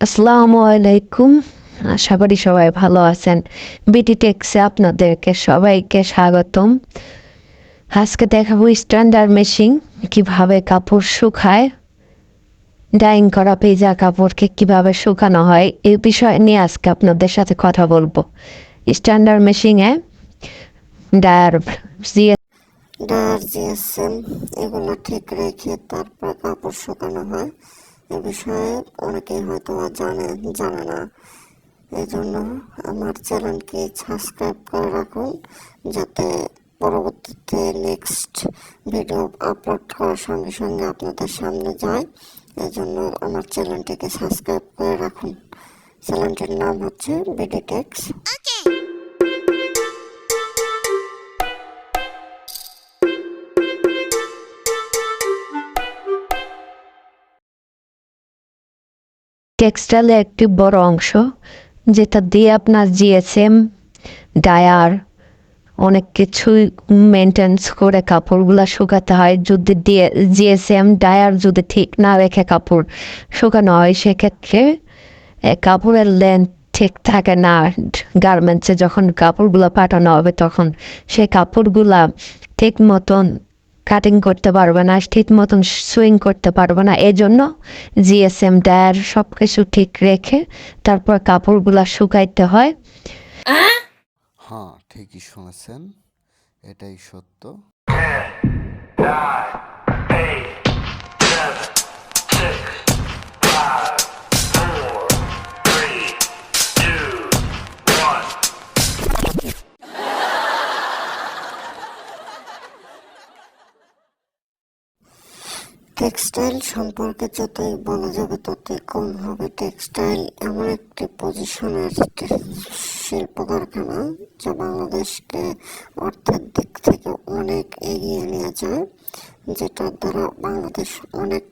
আসসালামু আলাইকুম। আশা করি সবাই ভালো আছেন। বিটি টেক্সে আপনাদেরকে সবাইকে স্বাগতম। আজকে দেখাবো স্ট্যান্ডার্ড মেশিন কীভাবে কাপড় শুকায়। ডাইং করা পেজা কাপড়কে কীভাবে শুকানো হয় এই বিষয় নিয়ে আজকে আপনাদের সাথে কথা বলব। স্ট্যান্ডার্ড মেশিনে ডায়ার দিয়ে ডায়ার জিএসএম এগুলো ঠিক রেখে তারপর কাপড় শুকানো হয়। এ বিষয়ে অনেকেই হয়তো জানে জানে না। এই জন্য আমার চ্যানেলকে সাবস্ক্রাইব করে রাখুন যাতে পরবর্তীতে নেক্সট ভিডিও আপলোড করার সঙ্গে সঙ্গে আপনাদের সামনে যায় এই জন্য আমার চ্যানেলটিকে সাবস্ক্রাইব করে রাখুন। চ্যানেলটির নাম হচ্ছে বিডিটেক্স টেক্সটাইলের একটি বড় অংশ যেটা দিয়ে আপনার জিএসএম, ডায়ার, অনেক কিছুই মেনটেন্স করে কাপড়গুলো শুকাতে হয়। যদি জিএসএম, ডায়ার যদি ঠিক না রেখে কাপড় শুকানো হয়, সেক্ষেত্রে কাপড়ের লেন্থ ঠিক থাকে না। গার্মেন্টসে যখন কাপড়গুলো পাঠানো হবে, তখন সেই কাপড়গুলা ঠিক মতন কাটিং করতে পারবে না ঠিক মতন সুইং করতে পারবে না। এই জন্য জিএসএম ডায়ার সব কিছু ঠিক রেখে তারপর কাপড়গুলা শুকাইতে হয়। হ্যাঁ ঠিকই শুনেছেন। এটাই সত্য। টেক্সটাইল সম্পর্কে যতই বলা যাবে, ততই কম হবে। টেক্সটাইল এমন একটি পজিশনের শিল্প কারখানা যা বাংলাদেশকে অর্থের দিক থেকে অনেক এগিয়ে নিয়ে যায়, যেটার দ্বারা বাংলাদেশ অনেক